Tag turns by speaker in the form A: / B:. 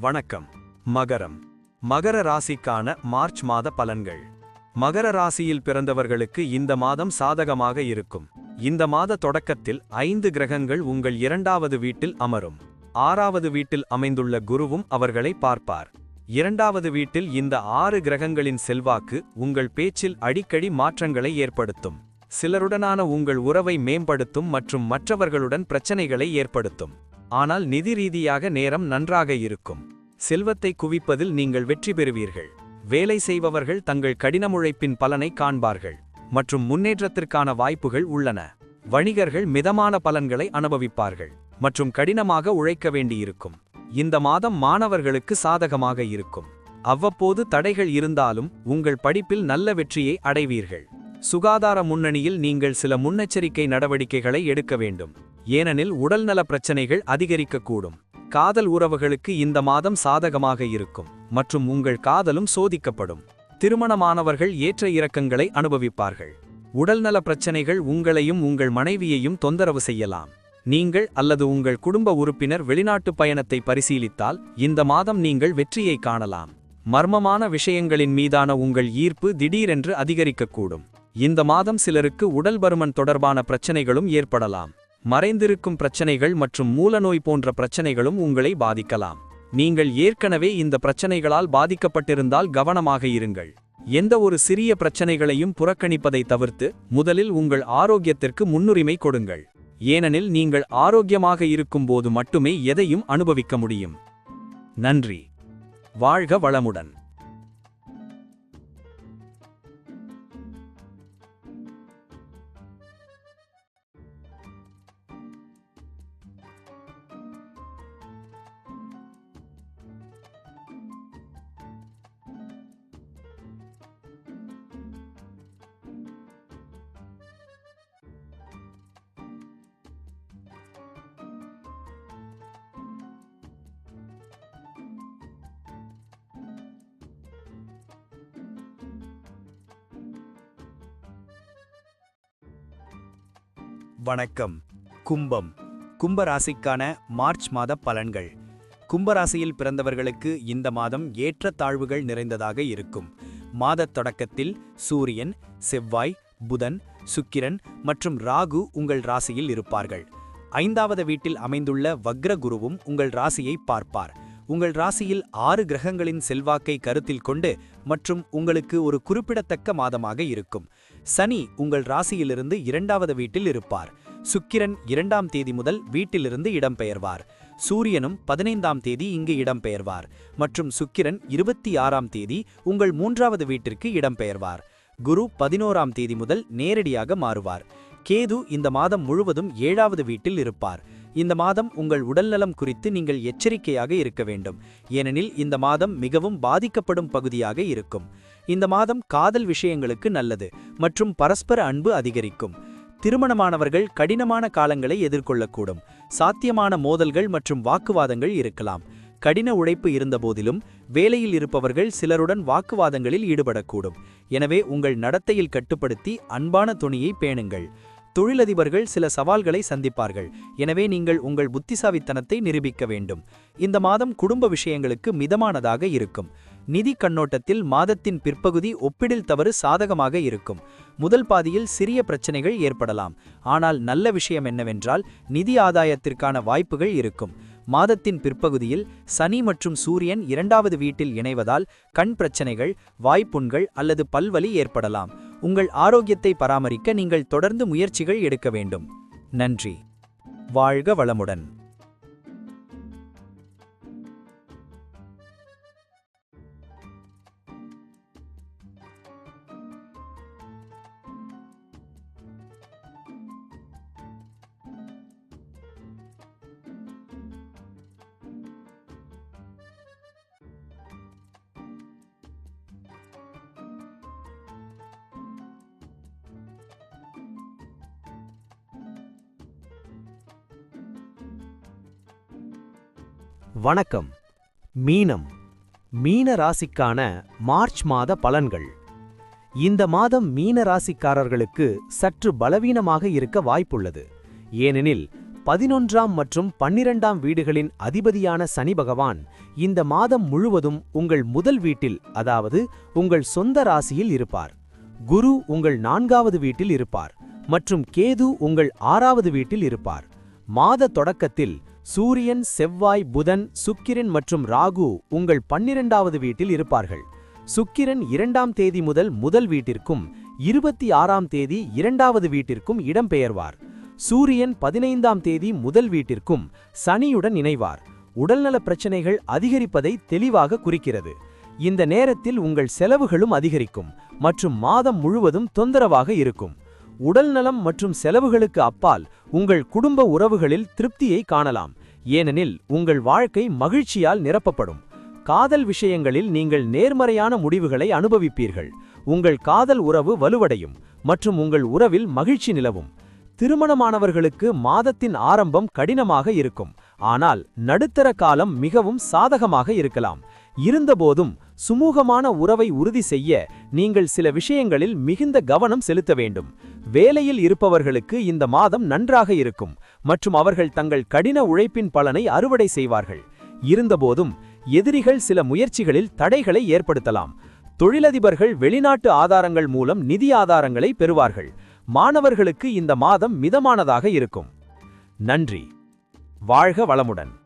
A: வணக்கம். மகரம். மகர ராசிக்கான மார்ச் மாத பலன்கள். மகர ராசியில் பிறந்தவர்களுக்கு இந்த மாதம் சாதகமாக இருக்கும். இந்த மாத தொடக்கத்தில் ஐந்து கிரகங்கள் உங்கள் இரண்டாவது வீட்டில் அமரும். ஆறாவது வீட்டில் அமைந்துள்ள குருவும் அவர்களை பார்ப்பார். இரண்டாவது வீட்டில் இந்த ஆறு கிரகங்களின் செல்வாக்கு உங்கள் பேச்சில் அடிக்கடி மாற்றங்களை ஏற்படுத்தும். சிலருடனான உங்கள் உறவை மேம்படுத்தும் மற்றும் மற்றவர்களுடன் பிரச்சனைகளை ஏற்படுத்தும். ஆனால் நிதி ரீதியாக நேரம் நன்றாக இருக்கும். செல்வத்தை குவிப்பதில் நீங்கள் வெற்றி பெறுவீர்கள். வேலை செய்பவர்கள் தங்கள் கடின உழைப்பின் பலனை காண்பார்கள். மற்றும் முன்னேற்றத்திற்கான வாய்ப்புகள் உள்ளன. வணிகர்கள் மிதமான பலன்களை அனுபவிப்பார்கள். மற்றும் கடினமாக உழைக்க வேண்டியிருக்கும். இந்த மாதம் மாணவர்களுக்கு சாதகமாக இருக்கும். அவ்வப்போது தடைகள் இருந்தாலும் உங்கள் படிப்பில் நல்ல வெற்றியை அடைவீர்கள். சுகாதார முன்னணியில் நீங்கள் சில முன்னெச்சரிக்கை நடவடிக்கைகளை எடுக்க வேண்டும். ஏனெனில் உடல்நல பிரச்சனைகள் அதிகரிக்கக்கூடும். காதல் உறவுகளுக்கு இந்த மாதம் சாதகமாக இருக்கும் மற்றும் உங்கள் காதலும் சோதிக்கப்படும். திருமணமானவர்கள் ஏற்ற இறக்கங்களை அனுபவிப்பார்கள். உடல்நல பிரச்சனைகள் உங்களையும் உங்கள் மனைவியையும் தொந்தரவு செய்யலாம். நீங்கள் அல்லது உங்கள் குடும்ப உறுப்பினர் வெளிநாட்டு பயணத்தை பரிசீலித்தால் இந்த மாதம் நீங்கள் வெற்றியை காணலாம். மர்மமான விஷயங்களின் மீதான உங்கள் ஈர்ப்பு திடீரென்று அதிகரிக்கக்கூடும். இந்த மாதம் சிலருக்கு உடல் பருமன் தொடர்பான பிரச்சனைகளும் ஏற்படலாம். மறைந்திருக்கும் பிரச்சனைகள் மற்றும் மூலநோய் போன்ற பிரச்சனைகளும் உங்களை பாதிக்கலாம். நீங்கள் ஏற்கனவே இந்த பிரச்சனைகளால் பாதிக்கப்பட்டிருந்தால் கவனமாக இருங்கள். எந்த ஒரு சிறிய பிரச்சனைகளையும் புறக்கணிப்பதை தவிர்த்து முதலில் உங்கள் ஆரோக்கியத்திற்கு முன்னுரிமை கொடுங்கள். ஏனெனில் நீங்கள் ஆரோக்கியமாக இருக்கும்போது மட்டுமே எதையும் அனுபவிக்க முடியும். நன்றி. வாழ்க வளமுடன்.
B: வணக்கம். கும்பம். கும்பராசிக்கான மார்ச் மாத பலன்கள். கும்பராசியில் பிறந்தவர்களுக்கு இந்த மாதம் ஏற்ற தாழ்வுகள் நிறைந்ததாக இருக்கும். மாதத் தொடக்கத்தில் சூரியன் செவ்வாய் புதன் சுக்கிரன் மற்றும் ராகு உங்கள் ராசியில் இருப்பார்கள். ஐந்தாவது வீட்டில் அமைந்துள்ள வக்ர குருவும் உங்கள் ராசியை பார்ப்பார். உங்கள் ராசியில் ஆறு கிரகங்களின் செல்வாக்கை கருத்தில் கொண்டு மற்றும் உங்களுக்கு ஒரு குறிப்பிடத்தக்க மாதமாக இருக்கும். சனி உங்கள் ராசியிலிருந்து இரண்டாவது வீட்டில் இருப்பார். சுக்கிரன் இரண்டாம் தேதி முதல் வீட்டிலிருந்து இடம்பெயர்வார். சூரியனும் பதினைந்தாம் தேதி இங்கு இடம்பெயர்வார். மற்றும் சுக்கிரன் இருபத்தி ஆறாம் தேதி உங்கள் மூன்றாவது வீட்டிற்கு இடம்பெயர்வார். குரு பதினோராம் தேதி முதல் நேரடியாக மாறுவார். கேது இந்த மாதம் முழுவதும் ஏழாவது வீட்டில் இருப்பார். இந்த மாதம் உங்கள் உடல்நலம் குறித்து நீங்கள் எச்சரிக்கையாக இருக்க வேண்டும். ஏனெனில் இந்த மாதம் மிகவும் பாதிக்கப்படும் பகுதியாக இருக்கும். இந்த மாதம் காதல் விஷயங்களுக்கு நல்லது மற்றும் பரஸ்பர அன்பு அதிகரிக்கும். திருமணமானவர்கள் கடினமான காலங்களை எதிர்கொள்ளக்கூடும். சாத்தியமான மோதல்கள் மற்றும் வாக்குவாதங்கள் இருக்கலாம். கடின உழைப்பு இருந்தபோதிலும் வேலையில் இருப்பவர்கள் சிலருடன் வாக்குவாதங்களில் ஈடுபடக்கூடும். எனவே உங்கள் நடத்தையில் கட்டுப்படுத்தி அன்பான துணியை பேணுங்கள். தொழிலதிபர்கள் சில சவால்களை சந்திப்பார்கள். எனவே நீங்கள் உங்கள் புத்திசாவித்தனத்தை நிரூபிக்க வேண்டும். இந்த மாதம் குடும்ப விஷயங்களுக்கு மிதமானதாக இருக்கும். நிதி கண்ணோட்டத்தில் மாதத்தின் பிற்பகுதி ஒப்பிடில் தவறு சாதகமாக இருக்கும். முதல் பாதியில் சிறிய பிரச்சனைகள் ஏற்படலாம். ஆனால் நல்ல விஷயம் என்னவென்றால் நிதி ஆதாயத்திற்கான வாய்ப்புகள் இருக்கும். மாதத்தின் பிற்பகுதியில் சனி மற்றும் சூரியன் இரண்டாவது வீட்டில் இணைவதால் கண் பிரச்சனைகள் வாய்ப்புண்கள் அல்லது பல்வலி ஏற்படலாம். உங்கள் ஆரோக்கியத்தை பராமரிக்க நீங்கள் தொடர்ந்து முயற்சிகள் எடுக்க வேண்டும். நன்றி. வாழ்க வளமுடன்.
C: வணக்கம். மீனம். மீன ராசிக்கான மார்ச் மாத பலன்கள். இந்த மாதம் மீன ராசிக்காரர்களுக்கு சற்று பலவீனமாக இருக்க வாய்ப்புள்ளது. ஏனெனில்
A: பதினொன்றாம் மற்றும் பன்னிரெண்டாம் வீடுகளின் அதிபதியான சனி பகவான் இந்த மாதம் முழுவதும் உங்கள் முதல் வீட்டில் அதாவது உங்கள் சொந்த ராசியில் இருப்பார். குரு உங்கள் நான்காவது வீட்டில் இருப்பார் மற்றும் கேது உங்கள் ஆறாவது வீட்டில் இருப்பார். மாத தொடக்கத்தில் சூரியன் செவ்வாய் புதன் சுக்கிரன் மற்றும் ராகு உங்கள் பன்னிரெண்டாவது வீட்டில் இருப்பார்கள். சுக்கிரன் இரண்டாம் தேதி முதல் முதல் வீட்டிற்கும் இருபத்தி ஆறாம் தேதி இரண்டாவது வீட்டிற்கும் இடம்பெயர்வார். சூரியன் பதினைந்தாம் தேதி முதல் வீட்டிற்கும் சனியுடன் இணைவார். உடல்நலப் பிரச்சனைகள் அதிகரிப்பதை தெளிவாக குறிக்கிறது. இந்த நேரத்தில் உங்கள் செலவுகளும் அதிகரிக்கும் மற்றும் மாதம் முழுவதும் தொந்தரவாக இருக்கும். உடல்நலம் மற்றும் செலவுகளுக்கு அப்பால் உங்கள் குடும்ப உறவுகளில் திருப்தியை காணலாம். ஏனெனில் உங்கள் வாழ்க்கை மகிழ்ச்சியால் நிரப்பப்படும். காதல் விஷயங்களில் நீங்கள் நேர்மறையான முடிவுகளை அனுபவிப்பீர்கள். உங்கள் காதல் உறவு வலுவடையும் மற்றும் உங்கள் உறவில் மகிழ்ச்சி நிலவும். திருமணமானவர்களுக்கு மாதத்தின் ஆரம்பம் கடினமாக இருக்கும். ஆனால் நடுத்தர காலம் மிகவும் சாதகமாக இருக்கலாம். இருந்தபோதும் சுமூகமான உறவை உறுதி செய்ய நீங்கள் சில விஷயங்களில் மிகுந்த கவனம் செலுத்த வேண்டும். வேலையில் இருப்பவர்களுக்கு இந்த மாதம் நன்றாக இருக்கும். மற்றும் அவர்கள் தங்கள் கடின உழைப்பின் பலனை அறுவடை செய்வார்கள். இருந்தபோதும் எதிரிகள் சில முயற்சிகளில் தடைகளை ஏற்படுத்தலாம். தொழிலதிபர்கள் வெளிநாட்டு ஆதாரங்கள் மூலம் நிதி ஆதாரங்களை பெறுவார்கள். மாணவர்களுக்கு இந்த மாதம் மிதமானதாக இருக்கும். நன்றி. வாழ்க வளமுடன்.